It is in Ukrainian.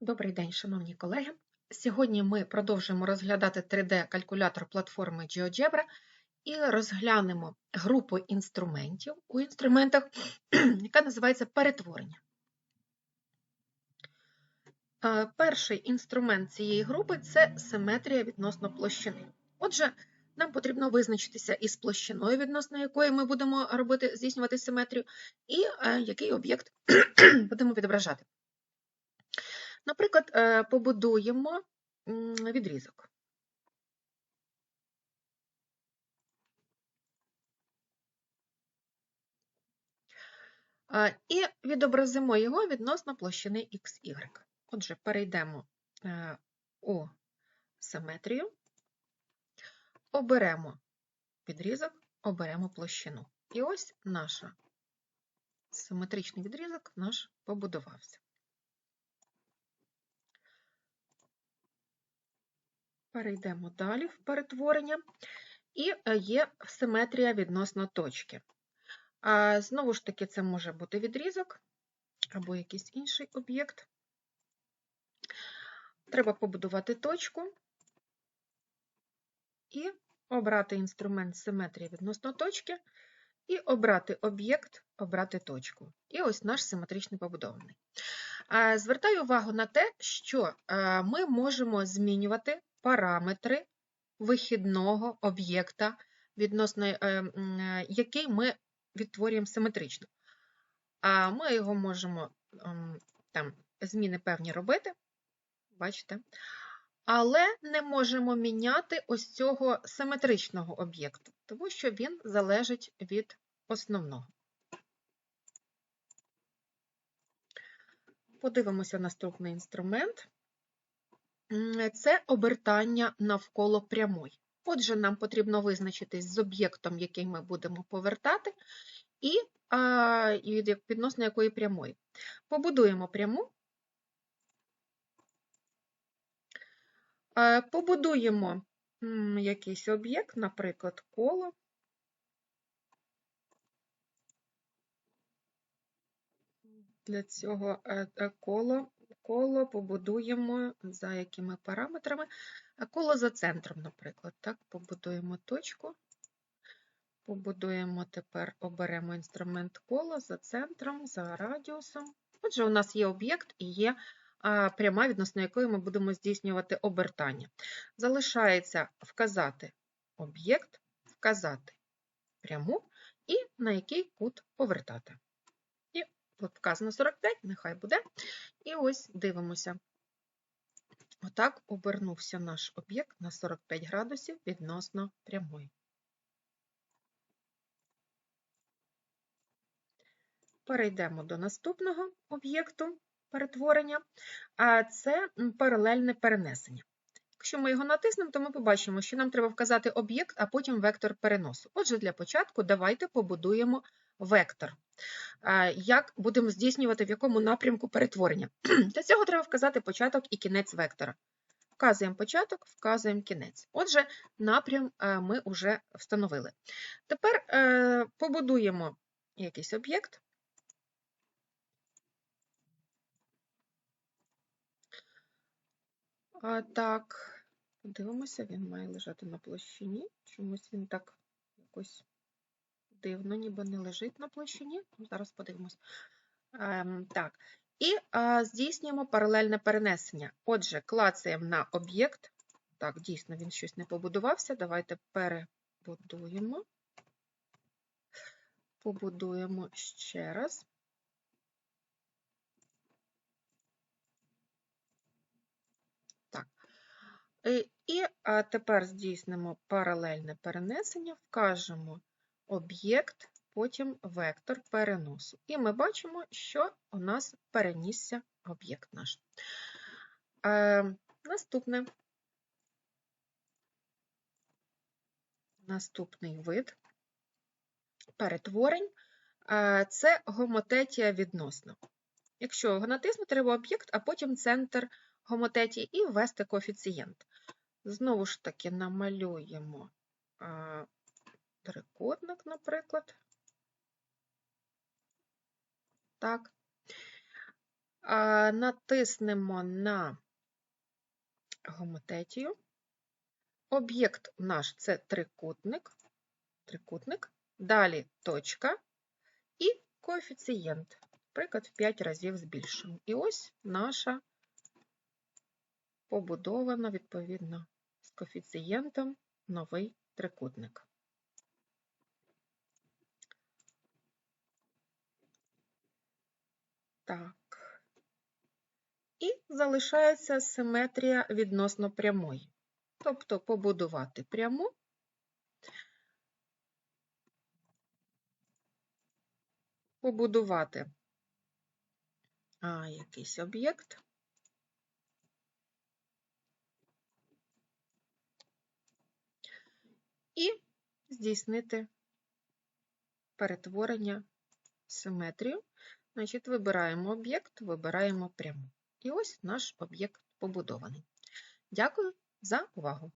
Добрий день, шановні колеги. Сьогодні ми продовжуємо розглядати 3D-калькулятор платформи GeoGebra і розглянемо групу інструментів у інструментах, яка називається перетворення. Е, Перший інструмент цієї групи це симетрія відносно площини. Отже, нам потрібно визначитися із площиною, відносно якої ми будемо робити, здійснювати симетрію, і е, який об'єкт будемо відображати. Наприклад, е, побудуємо відрізок. Е, І відобразимо його відносно площини XY. Отже, перейдемо е, у симетрію, оберемо відрізок, оберемо площину. І ось наш симетричний відрізок наш побудувався. Перейдемо далі в перетворення. І е, є симетрія відносно точки. Знову ж таки, це може бути відрізок або якийсь інший об'єкт. Треба побудувати точку і обрати інструмент симетрії відносно точки, і обрати об'єкт, обрати точку. І ось наш симетричний побудований. Звертаю увагу на те, що е, ми можемо змінювати параметри вихідного об'єкта, відносно е, е, який ми відтворюємо симетрично. А ми його можемо ем, там зміни певні робити, бачите? Але не можемо міняти ось цього симетричного об'єкту, тому що він залежить від основного. Подивимося наступний інструмент це обертання навколо прямої. Отже, нам потрібно визначитись з об'єктом, який ми будемо повертати, і, відносно якої прямої. Побудуємо пряму, побудуємо якийсь об'єкт, наприклад, коло. Для цього е, е, коло коло побудуємо за якими параметрами. Коло за центром, наприклад. Так, Побудуємо точку. Побудуємо тепер, оберемо інструмент коло за центром, за радіусом. Отже, у нас є об'єкт і є пряма, відносно якої ми будемо здійснювати обертання. Залишається вказати об'єкт, вказати пряму і на який кут повертати. Вказано 45, нехай буде. І ось дивимося. Отак обернувся наш об'єкт на 45 градусів відносно прямої. Перейдемо до наступного об'єкту перетворення, а це паралельне перенесення. Якщо ми його натиснемо, то ми побачимо, що нам треба вказати об'єкт, а потім вектор переносу. Отже, для початку давайте побудуємо вектор. Як будемо здійснювати, в якому напрямку перетворення? Для цього треба вказати початок і кінець вектора. Вказуємо початок, вказуємо кінець. Отже, напрям ми вже встановили. Тепер е, побудуємо якийсь об'єкт. Так, подивимося, він має лежати на площині. Чомусь він так якось дивно, ніби не лежить на площині. Ну, зараз подивимось. Ем, Так, і а, здійснюємо паралельне перенесення. Отже, клацаємо на об'єкт. Так, дійсно, він щось не побудувався. Давайте перебудуємо. Побудуємо ще раз. Так. Е, і а тепер здійснимо паралельне перенесення, вкажемо об'єкт, потім вектор переносу. І ми бачимо, що у нас перенісся об'єкт наш. Е, Наступне. Наступний вид перетворень е, це гомотетія відносна. Якщо його натиснути, треба об'єкт, а потім центр гомотетії і ввести коефіцієнт. Знову ж таки, намалюємо е, трикутник, наприклад. Так. А, Натиснемо на гомотетію. Об'єкт наш це трикутник. Трикутник. Далі точка і коефіцієнт. Наприклад, в 5 разів збільшимо. І ось наша побудована, відповідно, з коефіцієнтом новий трикутник. Так. І залишається симетрія відносно прямої. Тобто побудувати пряму, побудувати а, якийсь об'єкт. І здійснити перетворення симетрію. Значить, вибираємо об'єкт, вибираємо пряму. І ось наш об'єкт побудований. Дякую за увагу!